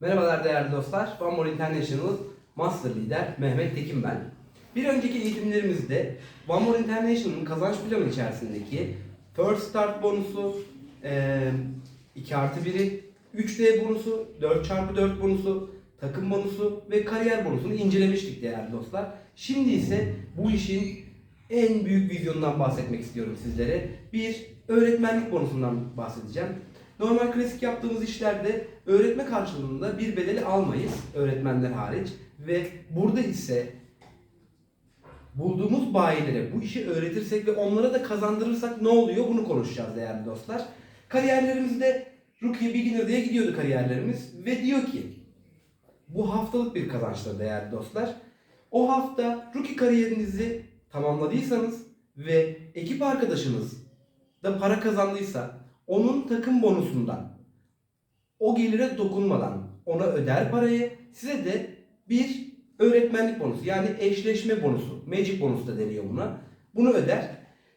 Merhabalar değerli dostlar. One More International Master Lider Mehmet Tekin ben. Bir önceki eğitimlerimizde One More International'ın kazanç planı içerisindeki First Start bonusu, eee, 2 artı 1'i, 3D bonusu, 4 çarpı 4 bonusu, takım bonusu ve kariyer bonusunu incelemiştik değerli dostlar. Şimdi ise bu işin en büyük vizyonundan bahsetmek istiyorum sizlere. Bir, öğretmenlik bonusundan bahsedeceğim. Normal klasik yaptığımız işlerde öğretme karşılığında bir bedeli almayız öğretmenler hariç ve burada ise bulduğumuz bayilere bu işi öğretirsek ve onlara da kazandırırsak ne oluyor bunu konuşacağız değerli dostlar. Kariyerlerimizde Rookie Beginner diye gidiyordu kariyerlerimiz ve diyor ki bu haftalık bir kazançtır değerli dostlar. O hafta rookie kariyerinizi tamamladıysanız ve ekip arkadaşınız da para kazandıysa onun takım bonusundan o gelire dokunmadan ona öder parayı size de bir öğretmenlik bonusu yani eşleşme bonusu magic bonus da deniyor buna bunu öder.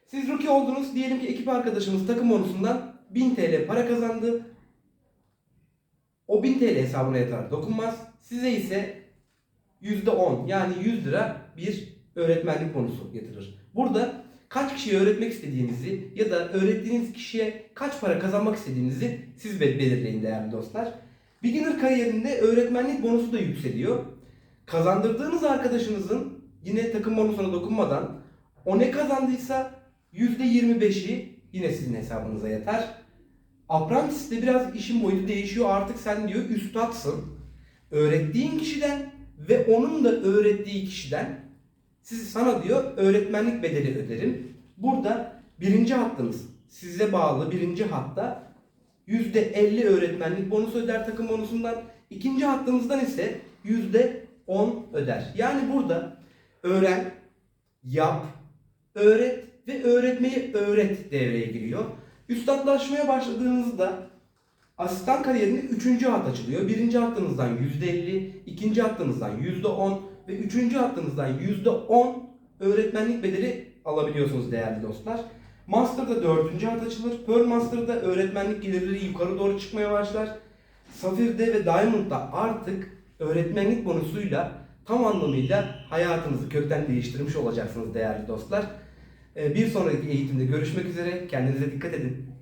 Siz rookie oldunuz diyelim ki ekip arkadaşınız takım bonusundan 1000 TL para kazandı. O 1000 TL hesabına yatarak dokunmaz. Size ise %10 yani 100 lira bir öğretmenlik bonusu getirir. Burada kaç kişiye öğretmek istediğinizi ya da öğrettiğiniz kişiye kaç para kazanmak istediğinizi siz be- belirleyin değerli dostlar. Beginner kariyerinde öğretmenlik bonusu da yükseliyor. Kazandırdığınız arkadaşınızın yine takım bonusuna dokunmadan o ne kazandıysa %25'i yine sizin hesabınıza yatar. Apprentice'de biraz işin boyutu değişiyor. Artık sen diyor üstadsın. Öğrettiğin kişiden ve onun da öğrettiği kişiden siz sana diyor öğretmenlik bedeli öderim. Burada birinci hattınız size bağlı birinci hatta %50 öğretmenlik bonusu öder takım bonusundan. İkinci hattınızdan ise %10 öder. Yani burada öğren, yap, öğret ve öğretmeyi öğret devreye giriyor. Üstadlaşmaya başladığınızda asistan kariyerinde üçüncü hat açılıyor. Birinci hattınızdan %50, ikinci hattınızdan %10 ve üçüncü hattınızdan %10 öğretmenlik bedeli alabiliyorsunuz değerli dostlar. Master'da dördüncü hat açılır. Pearl Master'da öğretmenlik gelirleri yukarı doğru çıkmaya başlar. Safir'de ve Diamond'da artık öğretmenlik bonusuyla tam anlamıyla hayatınızı kökten değiştirmiş olacaksınız değerli dostlar. Ee, Bir sonraki eğitimde görüşmek üzere. Kendinize dikkat edin.